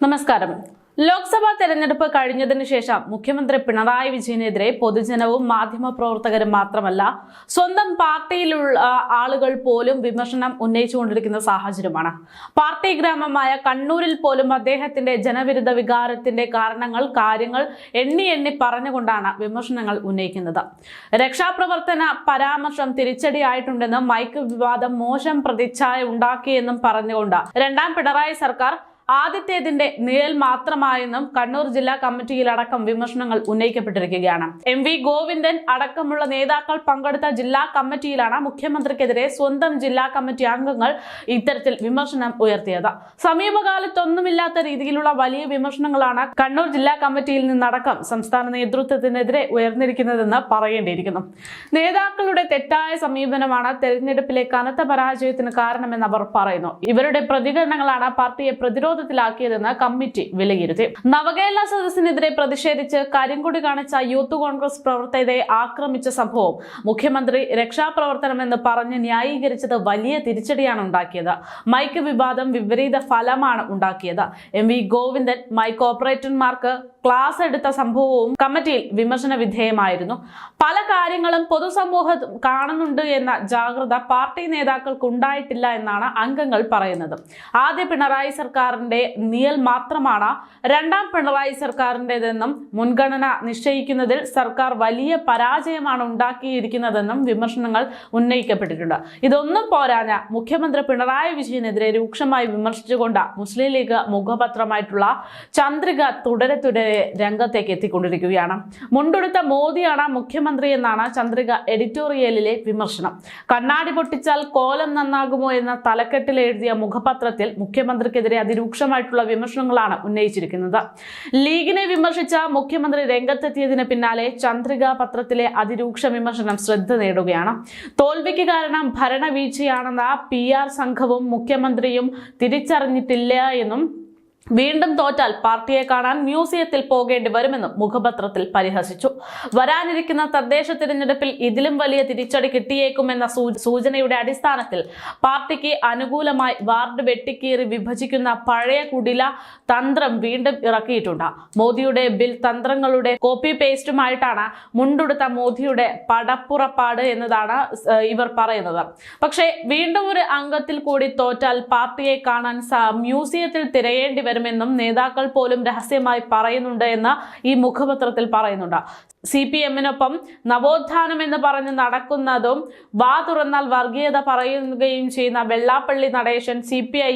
നമസ്കാരം. ലോക്സഭാ തെരഞ്ഞെടുപ്പ് കഴിഞ്ഞതിനു ശേഷം മുഖ്യമന്ത്രി പിണറായി വിജയനെതിരെ പൊതുജനവും മാധ്യമപ്രവർത്തകരും മാത്രമല്ല സ്വന്തം പാർട്ടിയിലുള്ള ആളുകൾ പോലും വിമർശനം ഉന്നയിച്ചുകൊണ്ടിരിക്കുന്ന സാഹചര്യമാണ്. പാർട്ടി ഗ്രാമമായ കണ്ണൂരിൽ പോലും അദ്ദേഹത്തിന്റെ ജനവിരുദ്ധ വികാരത്തിന്റെ കാരണങ്ങൾ കാര്യങ്ങൾ എണ്ണി എണ്ണി പറഞ്ഞുകൊണ്ടാണ് വിമർശനങ്ങൾ ഉന്നയിക്കുന്നത്. രക്ഷാപ്രവർത്തന പരാമർശം തിരിച്ചടിയായിട്ടുണ്ടെന്നും മൈക്ക് വിവാദം മോശം പ്രതിച്ഛായ ഉണ്ടാക്കിയെന്നും പറഞ്ഞുകൊണ്ട് രണ്ടാം പിണറായി സർക്കാർ ആദ്യത്തേതിന്റെ നിഴൽ മാത്രമായെന്നും കണ്ണൂർ ജില്ലാ കമ്മിറ്റിയിലടക്കം വിമർശനങ്ങൾ ഉന്നയിക്കപ്പെട്ടിരിക്കുകയാണ്. എം വി ഗോവിന്ദൻ അടക്കമുള്ള നേതാക്കൾ പങ്കെടുത്ത ജില്ലാ കമ്മിറ്റിയിലാണ് മുഖ്യമന്ത്രിക്കെതിരെ സ്വന്തം ജില്ലാ കമ്മിറ്റി അംഗങ്ങൾ ഇത്തരത്തിൽ വിമർശനം ഉയർത്തിയത്. സമീപകാലത്തൊന്നുമില്ലാത്ത രീതിയിലുള്ള വലിയ വിമർശനങ്ങളാണ് കണ്ണൂർ ജില്ലാ കമ്മിറ്റിയിൽ നിന്നടക്കം സംസ്ഥാന നേതൃത്വത്തിനെതിരെ ഉയർന്നിരിക്കുന്നതെന്ന് പറയേണ്ടിയിരിക്കുന്നു. നേതാക്കളുടെ തെറ്റായ സമീപനമാണ് തെരഞ്ഞെടുപ്പിലെ കനത്ത പരാജയത്തിന് കാരണമെന്ന് അവർ പറയുന്നു. ഇവരുടെ പ്രതികരണങ്ങളാണ് പാർട്ടിയെ പ്രതിരോധത്തിലാക്കിയതെന്ന് കമ്മിറ്റി വിലയിരുത്തി. നവകേരള സദസ്സിനെതിരെ പ്രതിഷേധിച്ച് കരിങ്കൊടി കാണിച്ച യൂത്ത് കോൺഗ്രസ് പ്രവർത്തകരെ ആക്രമിച്ച സംഭവം മുഖ്യമന്ത്രി രക്ഷാപ്രവർത്തനമെന്ന് പറഞ്ഞ് ന്യായീകരിച്ചത് വലിയ തിരിച്ചടിയാണ് ഉണ്ടാക്കിയത്. മൈക്ക് വിവാദം വിപരീത ഫലമാണ് ഉണ്ടാക്കിയത്. എം വി ഗോവിന്ദൻ മൈക്ക് ഓപ്പറേറ്റർമാർക്ക് ക്ലാസ് എടുത്ത സംഭവവും കമ്മിറ്റിയിൽ വിമർശന വിധേയമായിരുന്നു. പല കാര്യങ്ങളും പൊതുസമൂഹം കാണുന്നുണ്ട് എന്ന ജാഗ്രത പാർട്ടി നേതാക്കൾക്ക് ഉണ്ടായിട്ടില്ല എന്നാണ് അംഗങ്ങൾ പറയുന്നത്. ആദ്യ പിണറായി സർക്കാരിന്റെ നിയൽ മാത്രമാണ് രണ്ടാം പിണറായി സർക്കാരിന്റെതെന്നും മുൻഗണന നിശ്ചയിക്കുന്നതിൽ സർക്കാർ വലിയ പരാജയമാണ് ഉണ്ടാക്കിയിരിക്കുന്നതെന്നും വിമർശനങ്ങൾ ഉന്നയിക്കപ്പെട്ടിട്ടുണ്ട്. ഇതൊന്നും പോരാഞ്ഞ മുഖ്യമന്ത്രി പിണറായി വിജയനെതിരെ രൂക്ഷമായി വിമർശിച്ചുകൊണ്ട് മുസ്ലിം ലീഗ് മുഖപത്രമായിട്ടുള്ള ചന്ദ്രിക തുടരെ തുടരെ രംഗത്തേക്ക് എത്തിക്കൊണ്ടിരിക്കുകയാണ്. മുണ്ടെടുത്ത മോദിയാണ് മുഖ്യമന്ത്രി എന്നാണ് ചന്ദ്രിക എഡിറ്റോറിയലിലെ വിമർശനം. കണ്ണാടി പൊട്ടിച്ചാൽ കോലം നന്നാകുമോ എന്ന തലക്കെട്ടിൽ എഴുതിയ മുഖപത്രത്തിൽ മുഖ്യമന്ത്രിക്കെതിരെ അതിരൂക്ഷമായിട്ടുള്ള വിമർശനങ്ങളാണ് ഉന്നയിച്ചിരിക്കുന്നത്. ലീഗിനെ വിമർശിച്ച മുഖ്യമന്ത്രി രംഗത്തെത്തിയതിന് പിന്നാലെ ചന്ദ്രിക പത്രത്തിലെ അതിരൂക്ഷ വിമർശനം ശ്രദ്ധ നേടുകയാണ്. തോൽവിക്ക് കാരണം ഭരണവീഴ്ചയാണെന്ന പി ആർ സംഘവും മുഖ്യമന്ത്രിയും തിരിച്ചറിഞ്ഞിട്ടില്ല എന്നും വീണ്ടും തോറ്റാൽ പാർട്ടിയെ കാണാൻ മ്യൂസിയത്തിൽ പോകേണ്ടി വരുമെന്നും മുഖപത്രത്തിൽ പരിഹസിച്ചു. വരാനിരിക്കുന്ന തദ്ദേശ തിരഞ്ഞെടുപ്പിൽ ഇതിലും വലിയ തിരിച്ചടി കിട്ടിയേക്കുമെന്ന സൂചനയുടെ അടിസ്ഥാനത്തിൽ പാർട്ടിക്ക് അനുകൂലമായി വാർഡ് വെട്ടിക്കീറി വിഭജിക്കുന്ന പഴയ കുടില തന്ത്രം വീണ്ടും ഇറക്കിയിട്ടുണ്ട്. മോദിയുടെ ബിൽ തന്ത്രങ്ങളുടെ കോപ്പി പേസ്റ്റുമായിട്ടാണ് മുണ്ടുടുത്ത മോദിയുടെ പടപ്പുറപ്പാട് എന്നതാണ് ഇവർ പറയുന്നത്. പക്ഷേ വീണ്ടും ഒരു അംഗത്തിൽ കൂടി തോറ്റാൽ പാർട്ടിയെ കാണാൻ മ്യൂസിയത്തിൽ തിരയേണ്ടി വരുമെന്നും നേതാക്കൾ പോലും രഹസ്യമായി പറയുന്നുണ്ട് എന്ന് ഈ മുഖപത്രത്തിൽ പറയുന്നുണ്ട്. സി പി എമ്മിനൊപ്പം നവോത്ഥാനം എന്ന് പറഞ്ഞ് നടക്കുന്നതും വാ തുറന്നാൽ വർഗീയത പറയുകയും ചെയ്യുന്ന Vellappally Natesan C P I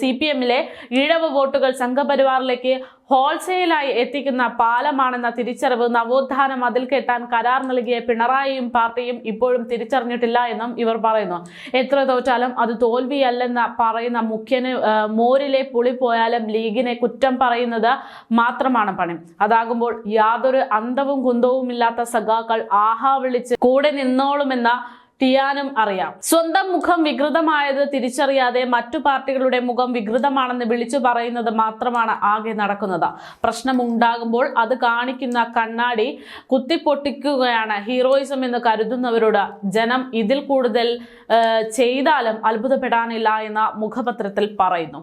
C P എമ്മിലെ ഇഴവ് വോട്ടുകൾ സംഘപരിവാറിലേക്ക് ഹോൾസെയിലായി എത്തിക്കുന്ന പാലമാണെന്ന തിരിച്ചറിവ് നവോത്ഥാനം അതിൽ കെട്ടാൻ കരാർ നൽകിയ പിണറായിയും പാർട്ടിയും ഇപ്പോഴും തിരിച്ചറിഞ്ഞിട്ടില്ല എന്നും ഇവർ പറയുന്നു. എത്ര തോറ്റാലും അത് തോൽവിയല്ലെന്ന് പറയുന്ന മുഖ്യന് മോരിലെ പുളി പോയാലും ലീഗിനെ കുറ്റം പറയുന്നത് മാത്രമാണ് പണി. അതാകുമ്പോൾ യാതൊരു അന്തവും കുന്തവും ഇല്ലാത്ത സഖാക്കൾ ആഹാ വിളിച്ച് കൂടെ നിന്നോളുമെന്ന ടിയാനും അറിയാം. സ്വന്തം മുഖം വികൃതമായത് തിരിച്ചറിയാതെ മറ്റു പാർട്ടികളുടെ മുഖം വികൃതമാണെന്ന് വിളിച്ചു പറയുന്നത് മാത്രമാണ് ആകെ നടക്കുന്നത്. പ്രശ്നമുണ്ടാകുമ്പോൾ അത് കാണിക്കുന്ന കണ്ണാടി കുത്തിപ്പൊട്ടിക്കുകയാണ്. ഹീറോയിസം എന്ന് കരുതുന്നവരോട് ജനം ഇതിൽ കൂടുതൽ ചെയ്താലും അത്ഭുതപ്പെടാനില്ല എന്ന മുഖപത്രത്തിൽ പറയുന്നു.